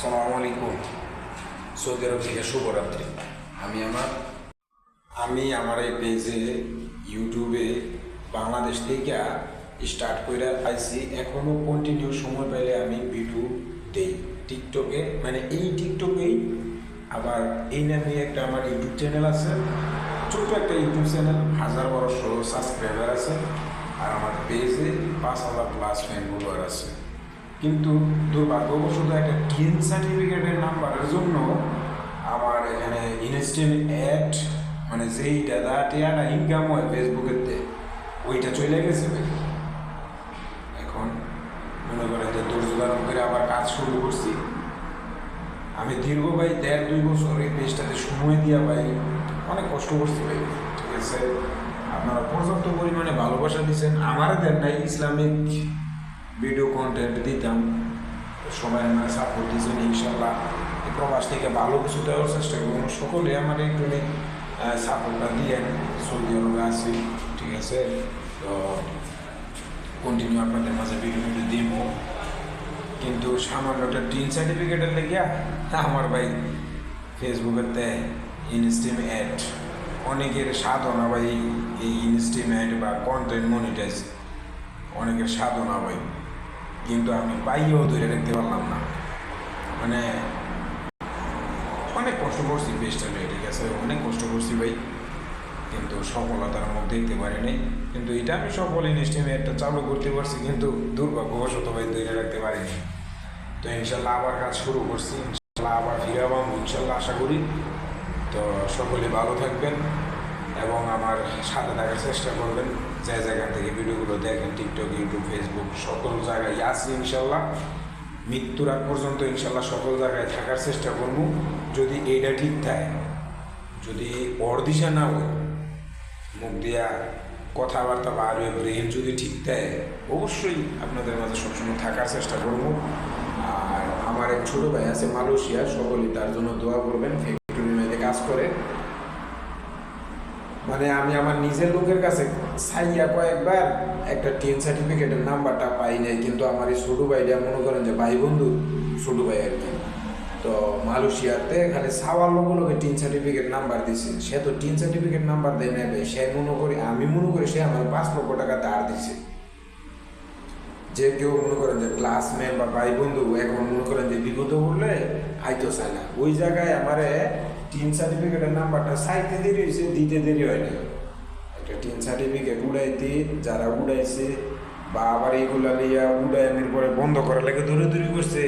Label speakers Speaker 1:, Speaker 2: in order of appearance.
Speaker 1: আসসালামু আলাইকুম। সৌদি আরব থেকে শুভরাত্রি। আমি আমার আমি আমার এই পেজে, ইউটিউবে বাংলাদেশ থেকে স্টার্ট করে পাইছি এখনও কন্টিনিউ সময় পাইলে আমি ভিডিও দেই। টিকটকে মানে এই টিকটকেই আবার এই নামে একটা আমার ইউটিউব চ্যানেল আছে। ছোট্ট একটা ইউটিউব চ্যানেল হাজার বারোশো সাবস্ক্রাইবার আছে। আর আমার পেজে পাঁচ হাজার প্লাস ফ্যান ফলোয়ার আছে। কিন্তু দুর্ভাগ্যবশত একটা টিএন সার্টিফিকেটের নাম্বারের জন্য আমার এখানে ইনস্ট্যান্ট অ্যাড মানে যেই দাদা টিয়াটা ইনকাম হয় ফেসবুকেতে ওইটা চলে গেছে ভাই। এখন মনে করেন যে ধৈর্য করে আবার কাজ শুরু করছি। আমি দীর্ঘ ভাই দেড় দুই বছর এই পেজটাতে সময় দিয়া ভাই অনেক কষ্ট করছি ভাই, ঠিক আছে? আপনারা পর্যাপ্ত পরিমাণে ভালোবাসা দিচ্ছেন আমার দেন নাই ইসলামিক ভিডিও কন্টেন্ট দিতাম। সবাই আমার সাপোর্ট দিয়েছেন ইনশাল্লাহ প্রবাস থেকে ভালো কিছু দেওয়ার চেষ্টা করব। সকলে আমার একটু সাপোর্টটা দিয়ে সৌদি আরবে আছি, ঠিক আছে? তো কন্টিনিউ আপনাদের মাঝে ভিডিও ভিডিও দিব। কিন্তু সামান্য একটা টিন সার্টিফিকেটের লেগিয়া আমার ভাই ফেসবুকেতে ইনস্টিম অ্যাড অনেকের সাধনা ভাই এই ইনস্টিম অ্যাড বা কন্টেন্ট মনিটাইজ অনেকের সাধনা ভাই। কিন্তু আমি পাইয়েও ধরে রাখতে পারলাম না। মানে অনেক কষ্ট করছি পেজটা নিয়ে ঠিক আছে? অনেক কষ্ট করছি ভাই। কিন্তু সফলতার মুখ দেখতে পারিনি। কিন্তু এটা আমি সফল ইনস্টিমে একটা চালু করতে পারছি, কিন্তু দুর্ভাগ্যবশত ভাই ধরে রাখতে পারিনি। তো ইনশাল্লাহ আবার কাজ শুরু করছি, ইনশাল্লাহ আবার ফিরে পাবো ইনশাল্লাহ আশা করি। তো সকলে ভালো থাকবেন। এবং আমার সাথে থাকার চেষ্টা করবেন। যে জায়গা থেকে ভিডিওগুলো দেখেন টিকটক ইউটিউব ফেসবুক সকল জায়গায় আছি ইনশাল্লাহ। মৃত্যুর আগ পর্যন্ত ইনশাল্লাহ সকল জায়গায় থাকার চেষ্টা করব। যদি এইটা ঠিক থাকে, যদি অর্দিশা না হয়, মুখ দিয়া কথাবার্তা বার হয়ে ব্রেন যদি ঠিক দেয়, অবশ্যই আপনাদের মাঝে সবসময় থাকার চেষ্টা করব। আর আমার এক ছোটো ভাই আছে মালয়েশিয়া, সকলেই তার জন্য দোয়া করবেন ফ্যাক্টরি মেয়েতে কাজ করে। মানে আমি আমার নিজের লোকের কাছে সাইয়া কয়েকবার একটা টেন সার্টিফিকেটের নাম্বারটা পাই নাই, কিন্তু আমার এই ছোটো ভাইটা মনে করেন যে ভাই বন্ধু, ছোটো ভাই আর কি। তো মালয়েশিয়াতে খালি সাওয়ার লোকগুলোকে টিন সার্টিফিকেট নাম্বার দিছে। সে তো টিন সার্টিফিকেট নাম্বার দেয় নেবে সে মনে করি, আমি মনে করি সে আমার পাঁচ লক্ষ টাকা ধার দিছে। যে কেউ মনে করেন যে ক্লাসমেট বা ভাই বন্ধু, এখন মনে করেন যে বিগত পড়লে আইতো চায় না। ওই জায়গায় আমার টিন সার্টিফিকেটের নাম্বারটা সাইতে দেরি হয়েছে, দিতে দেরি হয় না একটা টিন সার্টিফিকেট উড়াইতে, যারা উড়াইছে বা আবার এইগুলা নিয়ে উড়াইনের পরে বন্ধ করার লাগে ধরে দৌড়ি করছে।